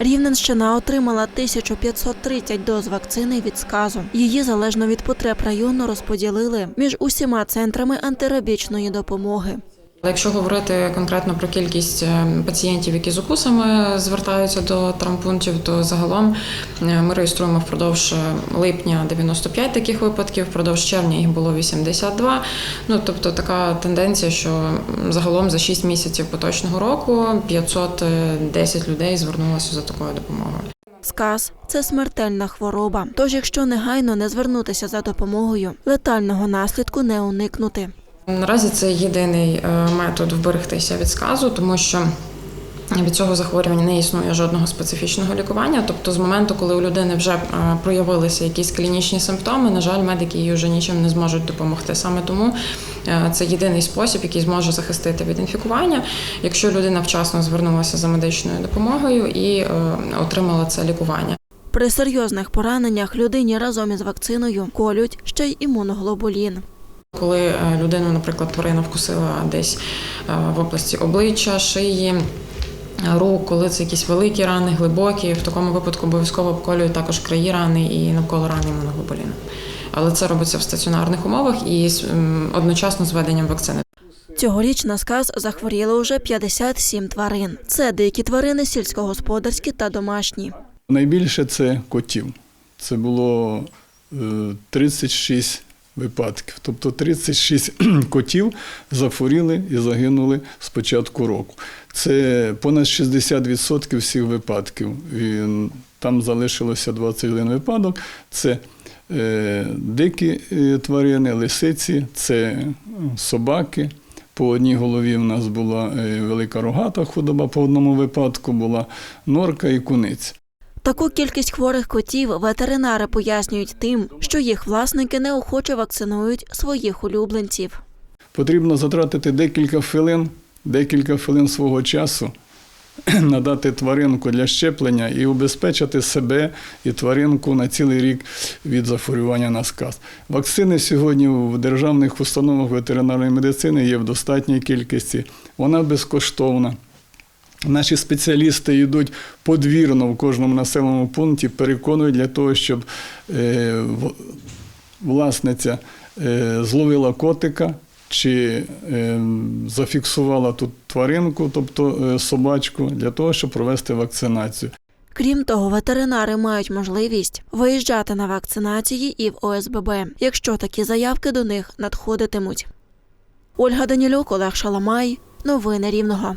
Рівненщина отримала 1530 доз вакцини від сказу. Її залежно від потреб району розподілили між усіма центрами антирабічної допомоги. Але Якщо говорити конкретно про кількість е, пацієнтів, які з укусами звертаються до травмпунктів, то загалом е, ми реєструємо впродовж е, липня 95 таких випадків, впродовж червня їх було 82. Ну тобто така тенденція, що загалом за 6 місяців поточного року 510 людей звернулося за такою допомогою. Сказ це смертельна хвороба. Тож, якщо негайно не звернутися за допомогою, летального наслідку не уникнути. Наразі це єдиний е, метод вберегтися від сказу, тому що від цього захворювання не існує жодного специфічного лікування. Тобто, з моменту, коли у людини вже е, проявилися якісь клінічні симптоми, на жаль, медики їй вже нічим не зможуть допомогти. Саме тому е, це єдиний спосіб, який зможе захистити від інфікування, якщо людина вчасно звернулася за медичною допомогою і отримала це лікування. При серйозних пораненнях людині разом із вакциною колють ще й імуноглобулін. Коли е, людину, наприклад, тварина вкусила десь е, в області обличчя, шиї. е, Рук, коли це якісь великі рани, глибокі, в такому випадку обов'язково обколюють також краї рани і навколо рани імуноглобуліном. Але це робиться в стаціонарних умовах і одночасно з введенням вакцини. Цьогоріч на сказ захворіли уже 57 тварин. Це дикі тварини сільськогосподарські та домашні. Найбільше це котів. Це було е, 36 випадків. Тобто 36 котів захворіли і загинули з початку року. Це понад 60% всіх випадків. І там залишилося 21 випадок. Це е, дикі е, тварини, лисиці, це е, собаки. По одній голові в нас була велика рогата худоба, по одному випадку була норка і куниця. Таку кількість хворих котів ветеринари пояснюють тим, що їх власники неохоче вакцинують своїх улюбленців. Потрібно затратити декілька хвилин, декілька хвилин свого часу, надати тваринку для щеплення і убезпечити себе і тваринку на цілий рік від захворювання на сказ. Вакцини сьогодні в державних установах ветеринарної медицини є в достатній кількості. Вона безкоштовна. Наші спеціалісти йдуть подвірно в кожному населеному пункті, переконують для того, щоб е, власниця е, зловила котика чи е, зафіксувала тут тваринку, тобто собачку, для того, щоб провести вакцинацію. Крім того, ветеринари мають можливість виїжджати на вакцинації і в ОСББ, якщо такі заявки до них надходитимуть. Ольга Данілюк, Олег Шаламай. Новини Рівного.